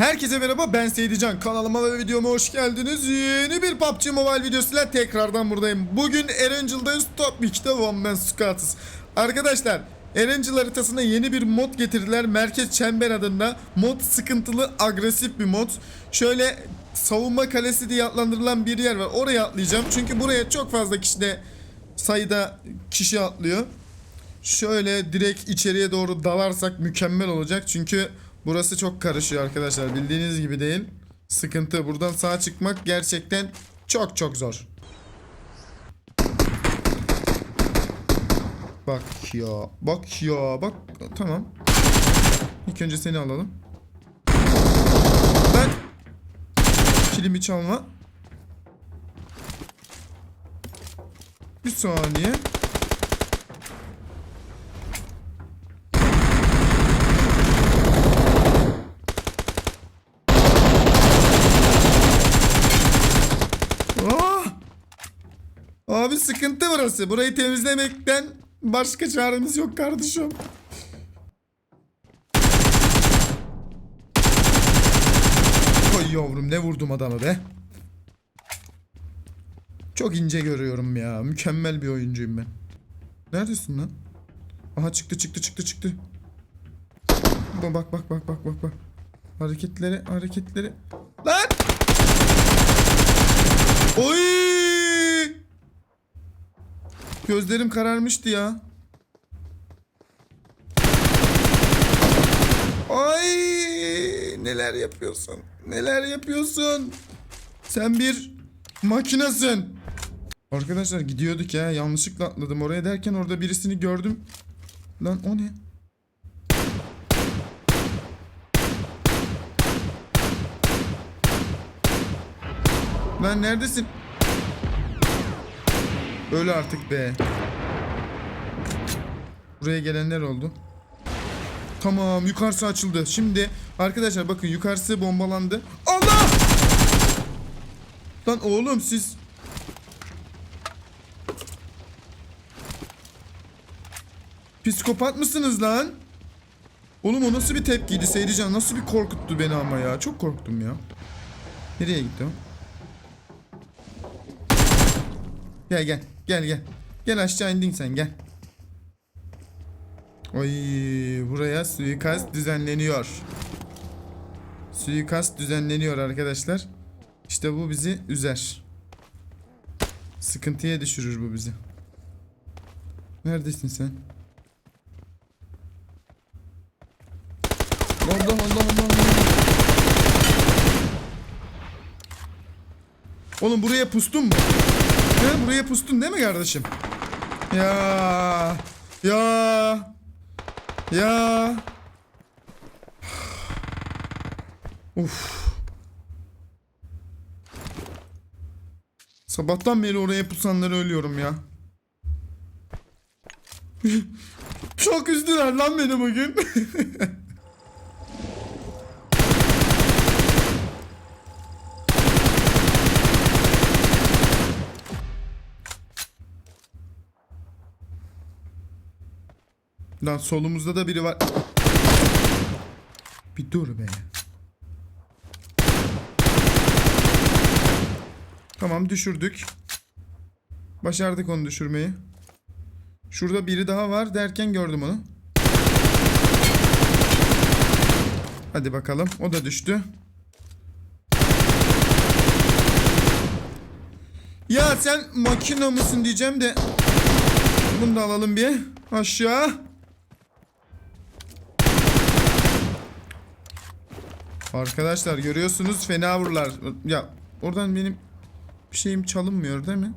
Herkese merhaba ben Seydican kanalıma ve videoma hoş geldiniz. Yeni bir PUBG Mobile videosuyla tekrardan buradayım. Bugün Erangel'dayız Top 2'de One Man Squad'ız. Arkadaşlar Erangel haritasına yeni bir mod getirdiler. Merkez Çember adında. Mod sıkıntılı agresif bir mod. Şöyle savunma kalesi diye adlandırılan bir yer var. Oraya atlayacağım. Çünkü buraya çok fazla kişi de sayıda kişi atlıyor. Şöyle direkt içeriye doğru dalarsak mükemmel olacak. Çünkü burası çok karışıyor arkadaşlar. Bildiğiniz gibi değil. Sıkıntı. Buradan sağa çıkmak gerçekten çok çok zor. Bak ya. Bak ya. Bak. Tamam. İlk önce seni alalım. Ben kilimi çalma. Bir saniye. Aa! Abi sıkıntı burası. Burayı temizlemekten başka çaremiz yok kardeşim. Oy yavrum ne vurdum adamı be. Çok ince görüyorum ya. Mükemmel bir oyuncuyum ben. Neredesin lan? Aha çıktı çıktı çıktı çıktı. Bak bak bak bak bak bak. Hareketleri hareketleri. Lan! Oy! Gözlerim kararmıştı ya. Ay! Neler yapıyorsun? Neler yapıyorsun? Sen bir makinasın. Arkadaşlar gidiyorduk ya. Yanlışlıkla atladım oraya derken orada birisini gördüm. Lan o ne? Lan neredesin? Öyle artık be. Buraya gelenler oldu. Tamam yukarısı açıldı. Şimdi arkadaşlar bakın yukarısı bombalandı. Allah! Lan oğlum siz Psikopat mısınız lan? Oğlum o nasıl bir tepkiydi Seyircan? Nasıl bir korkuttu beni ama ya? Çok korktum ya. Nereye gitti o? Gel gel. Gel gel. Gel aşağı indin sen gel. Oy buraya suikast düzenleniyor. Suikast düzenleniyor arkadaşlar. İşte bu bizi üzer. Sıkıntıya düşürür bu bizi. Neredesin sen? Allah Allah Allah Allah. Oğlum buraya pustun mu? He, buraya pustun değil mi kardeşim? Ya. Ya. Ya. Uf. Sabahtan beri oraya pusanları ölüyorum ya. Çok üzdüler lan beni bugün. Lan solumuzda da biri var. Bir dur be. Tamam düşürdük. Başardık onu düşürmeyi. Şurada biri daha var derken gördüm onu. Hadi bakalım. O da düştü. Ya sen makina mısın diyeceğim de. Bunu da alalım bir. Aşağı. Arkadaşlar görüyorsunuz fena vururlar. Ya oradan benim bir şeyim çalınmıyor değil mi?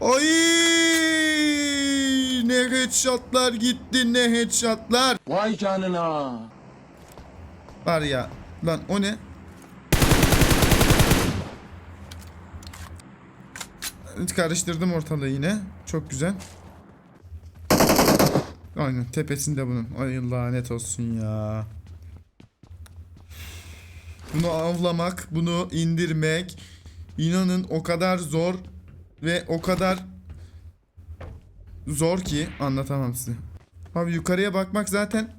Ay ne headshotlar gitti ne headshotlar. Vay canına. Var ya lan o ne? Karıştırdım ortalığı yine. Çok güzel. Aynen tepesinde bunun. Ay lanet olsun ya. Bunu avlamak, bunu indirmek inanın o kadar zor ve o kadar zor ki anlatamam size. Abi yukarıya bakmak zaten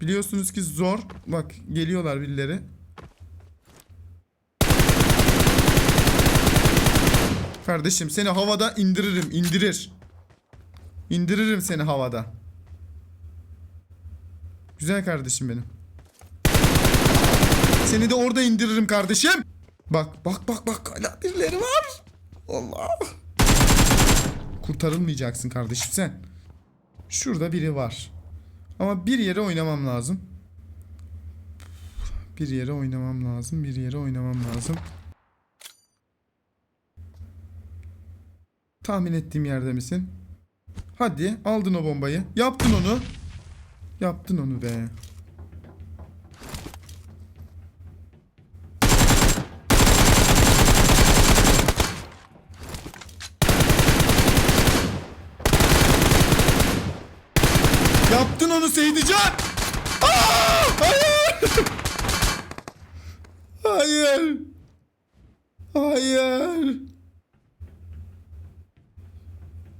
biliyorsunuz ki zor. Bak geliyorlar birileri. Kardeşim seni havada indiririm, indirir. İndiririm seni havada. Güzel kardeşim benim. Seni de orada indiririm kardeşim. Bak bak bak bak hala birileri var. Allah. Kurtarılmayacaksın kardeşim sen. Şurada biri var. Ama bir yere oynamam lazım. Bir yere oynamam lazım. Bir yere oynamam lazım. Tahmin ettiğim yerde misin? Hadi aldın o bombayı. Yaptın onu. Yaptın onu be. Yaptın onu Seydican. Aa, hayır. Hayır. Hayır.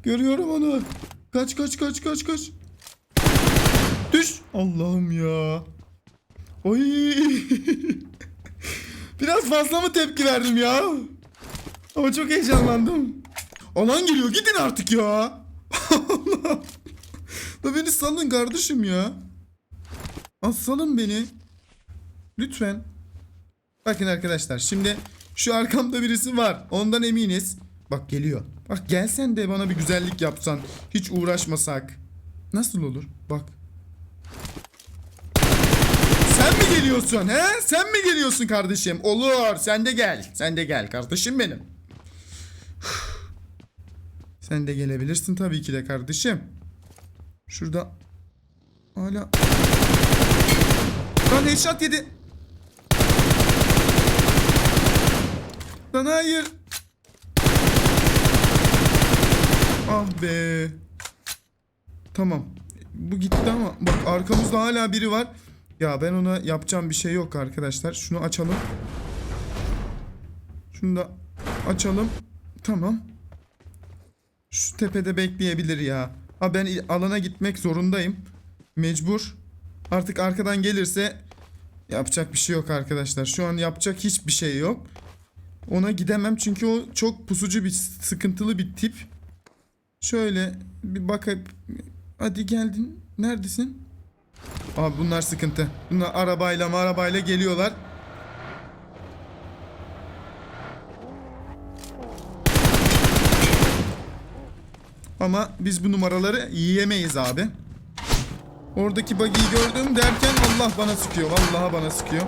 Görüyorum onu. Kaç kaç kaç kaç kaç. Düş. Allah'ım ya. Oy. Biraz fazla mı tepki verdim ya? Ama çok heyecanlandım. Alan geliyor gidin artık ya. Allah. Beni salın kardeşim ya. Al salın beni. Lütfen. Bakın arkadaşlar şimdi şu arkamda birisi var. Ondan eminiz. Bak geliyor. Bak gelsen de bana bir güzellik yapsan. Hiç uğraşmasak. Nasıl olur? Bak. Sen mi geliyorsun he? Sen mi geliyorsun kardeşim? Olur. Sen de gel. Sen de gel kardeşim benim. Sen de gelebilirsin tabii ki de kardeşim. Şurada hala Lan headshot yedi. Lan hayır. Ah be. Tamam. Bu gitti ama bak arkamızda hala biri var. Ya ben ona yapacağım bir şey yok arkadaşlar. Şunu açalım. Şunu da açalım. Tamam. Şu tepede bekleyebilir ya. Ha ben alana gitmek zorundayım. Mecbur. Artık arkadan gelirse yapacak bir şey yok arkadaşlar. Şu an yapacak hiçbir şey yok. Ona gidemem çünkü o çok pusucu bir sıkıntılı bir tip. Şöyle bir bakıp hadi geldin. Neredesin? Abi bunlar sıkıntı. Bunlar arabayla arabayla geliyorlar. Ama biz bu numaraları yiyemeyiz abi. Oradaki buggy'yi gördüm derken Allah bana sıkıyor. Vallahi bana sıkıyor.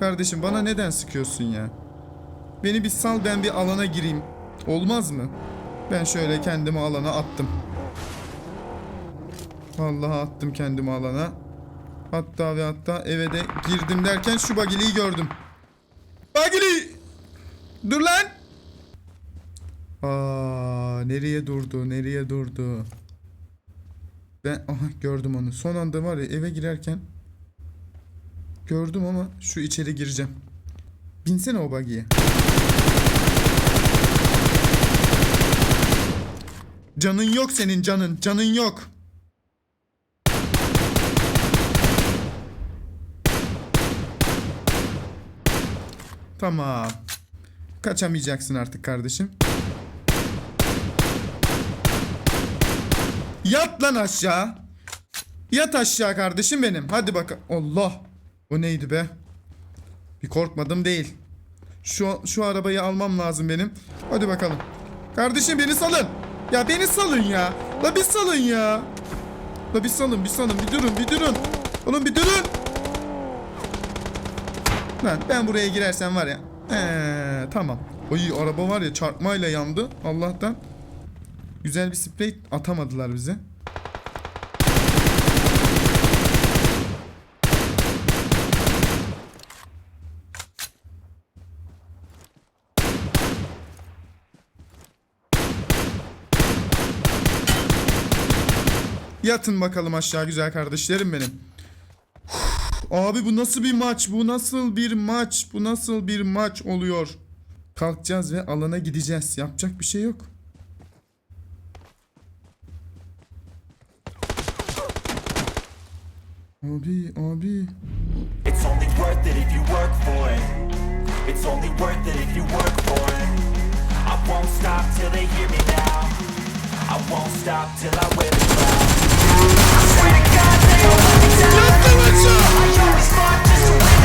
Kardeşim bana neden sıkıyorsun ya? Beni bir sal ben bir alana gireyim. Olmaz mı? Ben şöyle kendimi alana attım. Vallahi attım kendimi alana. Hatta ve hatta eve de girdim derken şu bagiliyi gördüm. Bagili! Dur lan! Aa, nereye durdu? Nereye durdu? Ben aha gördüm onu. Son anda var ya eve girerken gördüm ama şu içeri gireceğim. Binsene o bagiye. Canın yok senin canın. Canın yok. Tamam. Kaçamayacaksın artık kardeşim. Yat lan aşağı. Yat aşağı kardeşim benim. Hadi bak. Allah. O neydi be? Bir korkmadım değil. Şu şu arabayı almam lazım benim. Hadi bakalım. Kardeşim beni salın. Ya beni salın ya. La bir salın ya. La bir salın bir salın bir durun bir durun. Oğlum bir durun. Lan ben buraya girersem var ya. Ee, tamam. Oy araba var ya çarpmayla yandı. Allah'tan. Güzel bir sprey atamadılar bize. Yatın bakalım aşağı güzel kardeşlerim benim. Abi bu nasıl bir maç? Bu nasıl bir maç? Bu nasıl bir maç oluyor? Kalkacağız ve alana gideceğiz. Yapacak bir şey yok. Abi abi. It's only worth it if you work for it. It's only worth it if you work for it. I won't stop till they hear me now. I won't stop till I the crown. influencer.